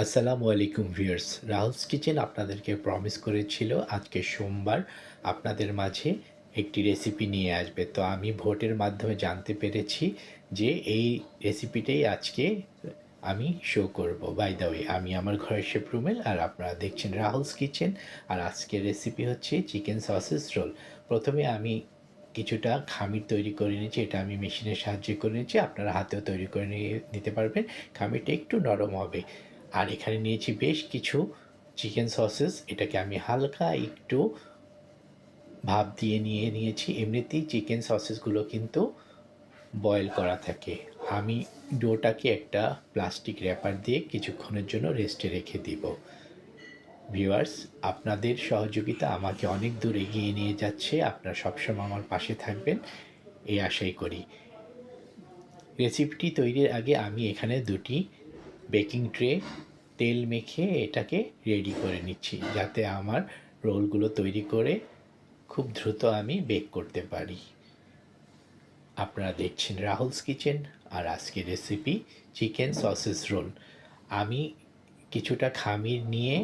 আসসালামু আলাইকুম viewers. Rahul's kitchen আপনাদেরকে প্রমিস করেছিল আজকে সোমবার আপনাদের মাঝে একটি রেসিপি নিয়ে আসবে। তো আমি ভোটের মাধ্যমে জানতে পেরেছি যে এই রেসিপিটাই আজকে আমি শো করব। বাই দ্য ওয়ে আমি আমার ঘরের শেপ রুমেল আর আপনারা দেখছেন রাহুলস কিচেন। আর আজকের রেসিপি হচ্ছে চিকেন সসেস রোল প্রথমে আমি কিছুটা খামির তৈরি করে নিয়েছি। এটা আমি মেশিনের সাহায্যে করে নিয়েছি। আপনারা হাতেও তৈরি করে নিয়ে নিতে পারবেন। খামিরটা একটু নরম হবে। আর এখানে নিয়েছি বেশ কিছু চিকেন সসেস। এটাকে আমি হালকা একটু ভাপ দিয়ে নিয়ে নিয়েছি। এমনিতেই চিকেন সসেসগুলো কিন্তু বয়েল করা থাকে। আমি ডোটাকে একটা প্লাস্টিক র্যাপার দিয়ে কিছুক্ষণের জন্য রেস্টে রেখে দিব। ভিউয়ার্স, আপনাদের সহযোগিতা আমাকে অনেক দূর এগিয়ে নিয়ে যাচ্ছে। আপনারা সবসময় আমার পাশে থাকবেন, এই আশাই করি। রেসিপিটি তৈরির আগে আমি এখানে দুটি বেকিং ট্রে তেল মেখে এটাকে রেডি করে নিচ্ছি, যাতে আমার রোলগুলো তৈরি করে খুব দ্রুত আমি বেক করতে পারি। আপনারা দেখছেন রাহুলস কিচেন আর আজকের রেসিপি চিকেন সসেস রোল আমি কিছুটা খামির নিয়ে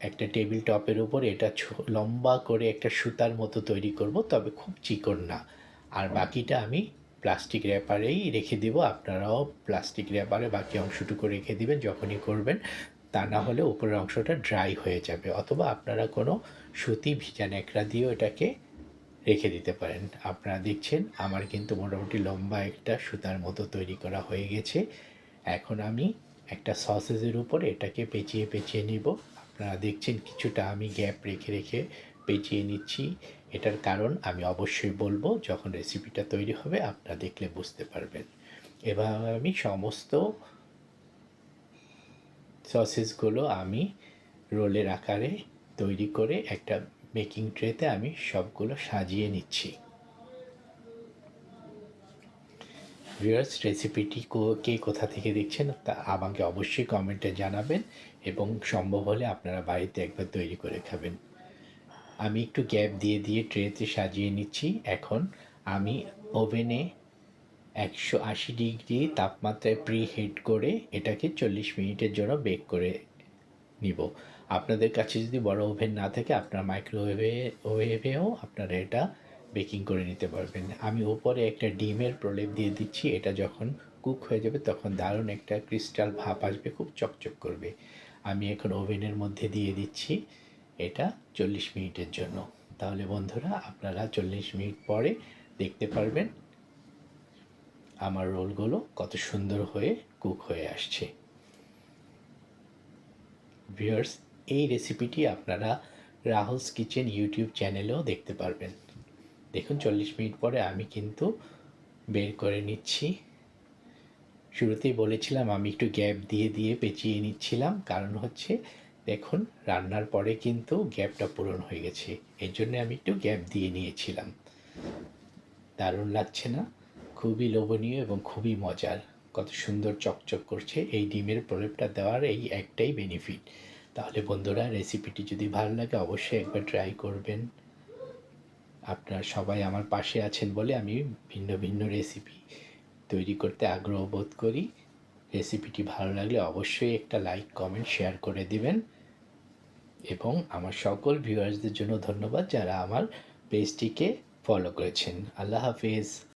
একটা টেবিল টপের উপর এটা লম্বা করে একটা সুতার মতো তৈরি করব, তবে খুব চিকন না। আর বাকিটা আমি প্লাস্টিক র্যাপারেই রেখে দেব। আপনারাও প্লাস্টিক র্যাপারে বাকি অংশটুকু রেখে দিবেন যখনই করবেন। তা না হলে উপরের অংশটা ড্রাই হয়ে যাবে অথবা আপনারা কোনো সুতি ভিজা ন্যাকড়া দিয়েও এটাকে রেখে দিতে পারেন। আপনারা দেখছেন আমার কিন্তু মোটামুটি লম্বা একটা সুতার মতো তৈরি করা হয়ে গেছে। এখন আমি একটা সসেজের উপর এটাকে পেঁচিয়ে পেঁচিয়ে নিব। আপনারা দেখছেন কিছুটা আমি গ্যাপ রেখে রেখে পেঁচিয়ে নিচ্ছি। এটার কারণ আমি অবশ্যই বলব, যখন রেসিপিটা তৈরি হবে আপনারা দেখলে বুঝতে পারবেন। এভাবে আমি সমস্ত সসেসগুলো আমি রোলের আকারে তৈরি করে একটা বেকিং ট্রেতে আমি সবগুলো সাজিয়ে নিচ্ছি। ভিউয়ার্স রেসিপিটি কে কোথা থেকে দেখছেন তা আমাকে অবশ্যই কমেন্টে জানাবেন এবং সম্ভব হলে আপনারা বাড়িতে একবার তৈরি করে খাবেন। আমি একটু গ্যাপ দিয়ে দিয়ে ট্রেতে সাজিয়ে নিচ্ছি। এখন আমি ওভেনে একশো আশি ডিগ্রি তাপমাত্রায় প্রি হিট করে এটাকে চল্লিশ মিনিটের জন্য বেক করে নিব। আপনাদের কাছে যদি বড় ওভেন না থাকে, আপনার মাইক্রোওয়েভে ওয়েভেও আপনারা এটা বেকিং করে নিতে পারবেন। আমি উপরে একটা ডিমের প্রলেপ দিয়ে দিচ্ছি। এটা যখন কুক হয়ে যাবে, তখন দারুণ একটা ক্রিস্টাল ভাপ আসবে, খুব চকচক করবে। আমি এখন ওভেনের মধ্যে দিয়ে দিচ্ছি। এটা চল্লিশ মিনিটের জন্য। তাহলে বন্ধুরা, আপনারা চল্লিশ মিনিট পরে দেখতে পারবেন আমার রোলগুলো কত সুন্দর হয়ে কুক হয়ে আসছে। ভিউয়ার্স, এই রেসিপিটি আপনারা রাহুলস কিচেন ইউটিউব চ্যানেলেও দেখতে পারবেন। দেখুন, চল্লিশ মিনিট পরে আমি কিন্তু বের করে নিচ্ছি। শুরুতেই বলেছিলাম, আমি একটু গ্যাপ দিয়ে দিয়ে পেঁচিয়ে নিচ্ছিলাম। কারণ হচ্ছে দেখুন, রান্নার পরে কিন্তু গ্যাপটা পূরণ হয়ে গেছে। এর জন্য আমি একটু গ্যাপ দিয়ে নিয়েছিলাম। দারুণ লাগছে না? খুবই লোভনীয় এবং খুবই মজার। কত সুন্দর চকচক করছে। এই ডিমের প্রলেপটা দেওয়ার এই একটাই বেনিফিট তাহলে বন্ধুরা রেসিপিটি যদি ভালো লাগে, অবশ্যই একবার ট্রাই করবেন। আপনারা সবাই আমার পাশে আছেন বলে আমি ভিন্ন ভিন্ন রেসিপি তৈরি করতে আগ্রহ বোধ করি। রেসিপিটি ভালো লাগলে অবশ্যই একটা লাইক কমেন্ট শেয়ার করে দিবেন। এবং আমার সকল ভিউয়ার্সদের জন্য ধন্যবাদ যারা আমার পেজটিকে ফলো করেছেন। আল্লাহ হাফিজ।